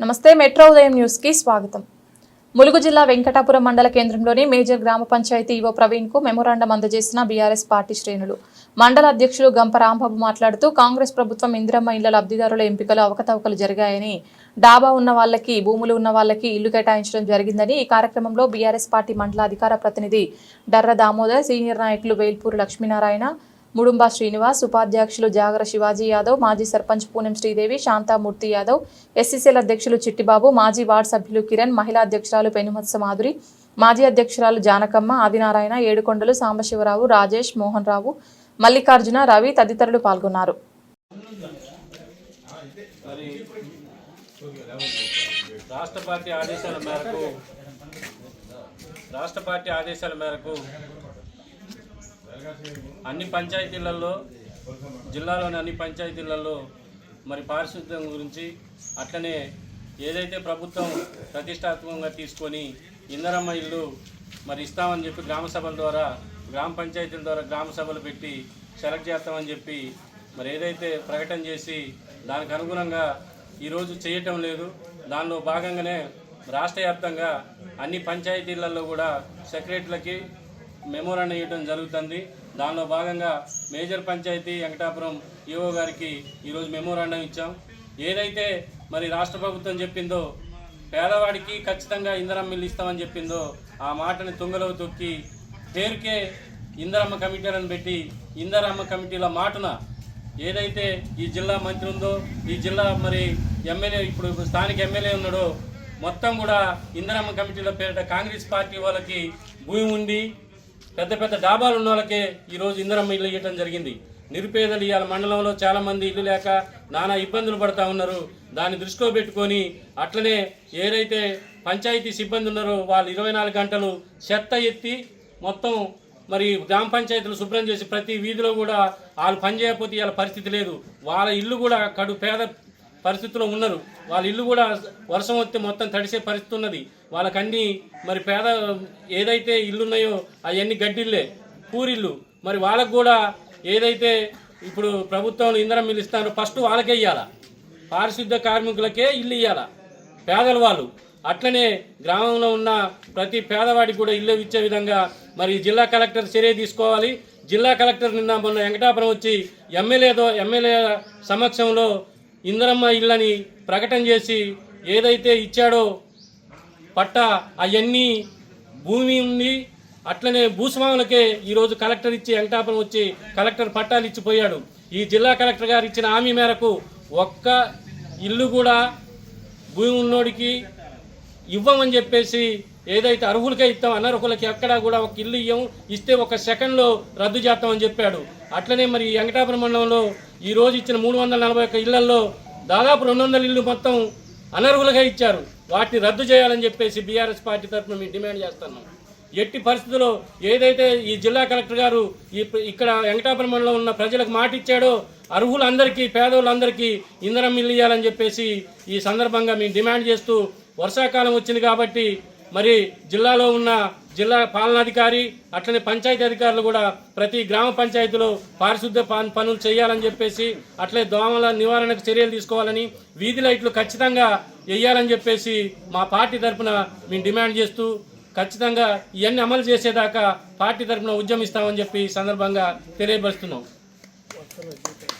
నమస్తే మెట్రో ఉదయం న్యూస్కి స్వాగతం. ములుగు జిల్లా వెంకటాపురం మండల కేంద్రంలోని మేజర్ గ్రామ పంచాయతీ ఈవో ప్రవీణ్కు మెమోరాండం అందజేసిన బీఆర్ఎస్ పార్టీ శ్రేణులు. మండల అధ్యక్షులు గంప రాంబాబు మాట్లాడుతూ కాంగ్రెస్ ప్రభుత్వం ఇందిరమ్మ ఇళ్ళ లబ్ధిదారుల ఎంపికలు అవకతవకలు జరిగాయని డాబా ఉన్న వాళ్ళకి భూములు ఉన్న వాళ్ళకి ఇల్లు కేటాయించడం జరిగిందని ఈ కార్యక్రమంలో బీఆర్ఎస్ పార్టీ మండల అధికార ప్రతినిధి డర్ర దామోదర్ సీనియర్ నాయకులు వేల్పూరు లక్ష్మీనారాయణ ముడుంబా శ్రీనివాస్ ఉపాధ్యక్షులు జాగర శివాజీ యాదవ్ మాజీ సర్పంచ్ పూనెం శ్రీదేవి శాంతామూర్తి యాదవ్ ఎస్సీసీఎల్ అధ్యక్షులు చిట్టిబాబు మాజీ వార్డు సభ్యులు కిరణ్ మహిళా అధ్యక్షురాలు పెనుమత్స మాధురి మాజీ అధ్యక్షురాలు జానకమ్మ ఆదినారాయణ ఏడుకొండలు సాంబశివరావు రాజేష్ మోహన్ రావు మల్లికార్జున రవి తదితరులు పాల్గొన్నారు. రాష్ట్ర పార్టీ ఆదేశాల మేరకు రాష్ట్ర పార్టీ ఆదేశాల మేరకు అన్ని పంచాయతీలలో జిల్లాలోని అన్ని పంచాయతీలలో మరి పారిశుద్ధ్యం గురించి అట్లనే ఏదైతే ప్రభుత్వం ప్రతిష్టాత్మకంగా తీసుకొని ఇందరమ్మ ఇల్లు మరి ఇస్తామని చెప్పి గ్రామ సభల ద్వారా గ్రామ పంచాయతీల ద్వారా గ్రామ సభలు పెట్టి సెలెక్ట్ చేస్తామని చెప్పి మరి ఏదైతే ప్రకటన చేసి దానికి అనుగుణంగా ఈరోజు చేయటం లేదు. దానిలో భాగంగానే రాష్ట్ర వ్యాప్తంగా అన్ని పంచాయతీలలో కూడా సెక్రటరీలకి మెమోరాండం ఇవ్వడం జరుగుతుంది. దానిలో భాగంగా మేజర్ పంచాయతీ వెంకటాపురం ఈఓ గారికి ఈరోజు మెమోరాండం ఇచ్చాం. ఏదైతే మరి రాష్ట్ర ప్రభుత్వం చెప్పిందో పేదవాడికి ఖచ్చితంగా ఇందరం మిల్లు ఇస్తామని చెప్పిందో ఆ మాటని తుంగలో తొక్కి పేరుకే ఇందరమ్మ కమిటీలను పెట్టి ఇందరమ్మ కమిటీల మాటన ఏదైతే ఈ జిల్లా మంత్రి ఉందో ఈ జిల్లా మరి ఎమ్మెల్యే ఇప్పుడు స్థానిక ఎమ్మెల్యే ఉన్నాడో మొత్తం కూడా ఇందరమ్మ కమిటీల పేరిట కాంగ్రెస్ పార్టీ వాళ్ళకి భూమి ఉండి పెద్ద పెద్ద డాబాలు ఉన్న వాళ్ళకే ఈరోజు ఇందరమ్మ ఇల్లు ఇవ్వడం జరిగింది. నిరుపేదలు ఇవాళ మండలంలో చాలామంది ఇల్లు లేక నానా ఇబ్బందులు పడతా ఉన్నారు. దాన్ని దృష్టిలో పెట్టుకొని అట్లనే ఏదైతే పంచాయతీ సిబ్బంది ఉన్నారో వాళ్ళు ఇరవై నాలుగు గంటలు చెత్త ఎత్తి మొత్తం మరి గ్రామ పంచాయతీలు శుభ్రం చేసి ప్రతి వీధిలో కూడా వాళ్ళు పని చేయకపోతే వాళ్ళ పరిస్థితి లేదు. వాళ్ళ ఇల్లు కూడా కడు పేద పరిస్థితిలో ఉన్నారు. వాళ్ళ ఇల్లు కూడా వర్షం వస్తే మొత్తం తడిసే పరిస్థితి ఉన్నది. వాళ్ళకన్నీ మరి పేద ఏదైతే ఇల్లు ఉన్నాయో అవన్నీ గడ్డిల్లే పూరిల్లు. మరి వాళ్ళకు కూడా ఏదైతే ఇప్పుడు ప్రభుత్వం ఇంధనం మిల్లు ఇస్తారో ఫస్ట్ వాళ్ళకే ఇవ్వాలా పారిశుద్ధ కార్మికులకే ఇల్లు ఇవ్వాలా పేదల వాళ్ళు. అట్లనే గ్రామంలో ఉన్న ప్రతి పేదవాడికి కూడా ఇల్లు ఇచ్చే విధంగా మరి జిల్లా కలెక్టర్ చర్య తీసుకోవాలి. జిల్లా కలెక్టర్ నిన్న మొన్న వెంకటాపురం వచ్చి ఎమ్మెల్యేతో ఎమ్మెల్యే సమక్షంలో ఇందరమ్మ ఇళ్ళని ప్రకటన చేసి ఏదైతే ఇచ్చాడో పట్ట అవన్నీ భూమి ఉంది అట్లనే భూస్వాములకే ఈరోజు కలెక్టర్ ఇచ్చి వెంకటాపురం వచ్చి కలెక్టర్ పట్టాలు ఇచ్చిపోయాడు ఈ జిల్లా కలెక్టర్ గారు ఇచ్చిన హామీ మేరకు ఒక్క ఇల్లు కూడా భూమి ఉన్నోడికి ఇవ్వమని చెప్పేసి ఏదైతే అర్హులకే ఇస్తాం అనర్హులకి ఎక్కడా కూడా ఒక ఇల్లు ఇవ్వం ఇస్తే ఒక సెకండ్లో రద్దు చేస్తామని చెప్పాడు. అట్లనే మరి ఈ వెంకటాపురం మండలంలో ఈ రోజు ఇచ్చిన మూడు వందల నలభై ఒక్క ఇళ్ళలో దాదాపు రెండు వందల ఇల్లు మొత్తం అనర్హులుగా ఇచ్చారు. వాటిని రద్దు చేయాలని చెప్పేసి బీఆర్ఎస్ పార్టీ తరఫున మేము డిమాండ్ చేస్తున్నాం. ఎట్టి పరిస్థితుల్లో ఏదైతే ఈ జిల్లా కలెక్టర్ గారు ఈ ఇక్కడ వెంకటాపురం మండలం ఉన్న ప్రజలకు మాట ఇచ్చాడో అర్హులందరికీ పేదోళ్ళందరికీ ఇంధనం ఇల్లు ఇవ్వాలని చెప్పేసి ఈ సందర్భంగా మేము డిమాండ్ చేస్తూ వర్షాకాలం వచ్చింది కాబట్టి మరి జిల్లాలో ఉన్న జిల్లా పాలనాధికారి అట్లనే పంచాయతీ అధికారులు కూడా ప్రతి గ్రామ పంచాయతీలో పారిశుద్ధ్య పనులు చేయాలని చెప్పేసి అట్లే దోమల నివారణకు చర్యలు తీసుకోవాలని వీధి లైట్లు ఖచ్చితంగా వేయాలని చెప్పేసి మా పార్టీ తరఫున మేము డిమాండ్ చేస్తూ ఖచ్చితంగా ఇవన్నీ అమలు చేసేదాకా పార్టీ తరఫున ఉద్యమిస్తామని చెప్పి సందర్భంగా తెలియపరుస్తున్నాం.